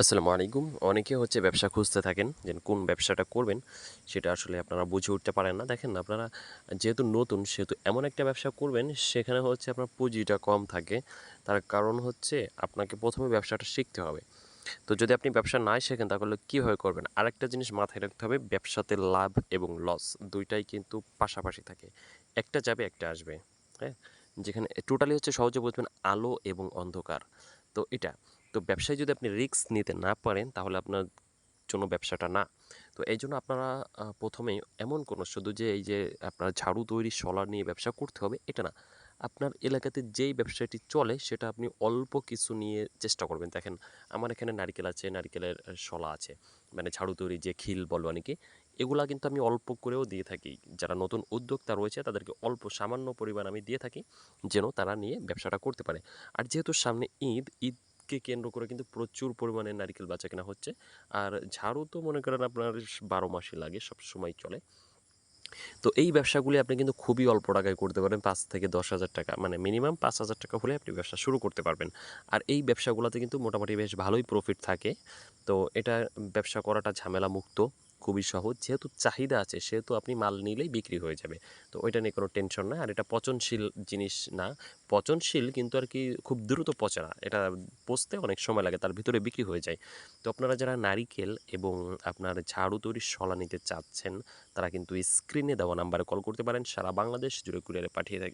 আসসালামু আলাইকুম। অনেকে হচ্ছে ব্যবসা খুঁজতে থাকেন যে কোন ব্যবসাটা করবেন, সেটা আসলে আপনারা বুঝে উঠতে পারেন না। দেখেন আপনারা যেহেতু নতুন, সেহেতু এমন একটা ব্যবসা করবেন, সেখানে হচ্ছে আপনার পুঁজিটা কম থাকে। তার কারণ হচ্ছে আপনাকে প্রথমে ব্যবসাটা শিখতে হবে। তো যদি আপনি ব্যবসা না শেখেন, তাহলে কীভাবে করবেন? আরেকটা জিনিস মাথায় রাখতে হবে, ব্যবসাতে লাভ এবং লস দুইটাই কিন্তু পাশাপাশি থাকে। একটা যাবে, একটা আসবে হ্যাঁ? যেখানে টোটালি হচ্ছে সহজে বুঝবেন আলো এবং অন্ধকার। তো এটা তো ব্যবসায় যদি আপনি রিস্ক নিতে না পারেন তাহলে আপনার জন্য ব্যবসাটা না। তো এই জন্য আপনারা আহ, প্রথমেই এমন কোনো শুধু যে এই যে আপনার ঝাড়ু তৈরি শলার নিয়ে ব্যবসা করতে হবে এটা না। আপনার এলাকাতে যেই ব্যবসাটি চলে সেটা আপনি অল্প কিছু নিয়ে চেষ্টা করবেন। দেখেন আমার এখানে নারকেল আছে নারকেলের শলা আছে মানে ঝাড়ু তৈরি যে খিল বলো অনেকে এগুলা কিন্তু আমি অল্প করেও দিয়ে থাকি। যারা নতুন উদ্যোক্তা রয়েছে তাদেরকে অল্প সামান্য পরিমাণ আমি দিয়ে থাকি যেন তারা নিয়ে ব্যবসাটা করতে পারে। আর যেহেতু সামনে ঈদ ঈদ ঈদকে কেন্দ্র করে কিন্তু প্রচুর পরিমাণে নারিকেল বাচ্চা কেনা হচ্ছে। আর ঝাড়ু তো মনে করেন আপনার বারো মাসে লাগে সব সময় চলে। তো এই ব্যবসাগুলি আপনি কিন্তু খুবই অল্প টাকায় করতে পারেন পাঁচ থেকে দশ হাজার টাকা মানে মিনিমাম পাঁচ হাজার টাকা হলে আপনি ব্যবসা শুরু করতে পারবেন। আর এই ব্যবসাগুলোতে কিন্তু মোটামুটি বেশ ভালোই প্রফিট থাকে। তো এটা ব্যবসা করাটা ঝামেলা মুক্ত খুবই সহজ। যেহেতু চাহিদা আছে, সেহেতু আপনি মাল নিলেই বিক্রি হয়ে যাবে। তো ওইটা নিয়ে কোনো টেনশন নাই। আর এটা পচনশীল জিনিস না। পচনশীল কিন্তু আর কি খুব দ্রুত পচে। না এটা পচতে অনেক সময় লাগে, তার ভিতরে বিক্রি হয়ে যায়। তো আপনারা যারা নারিকেল এবং আপনার ঝাড়ু তৈরির শলা নিতে চাচ্ছেন, তারা কিন্তু স্ক্রিনে দেওয়া নাম্বারে কল করতে পারেন। সারা বাংলাদেশ জুড়ে কুরিয়ারে পাঠিয়ে থাকি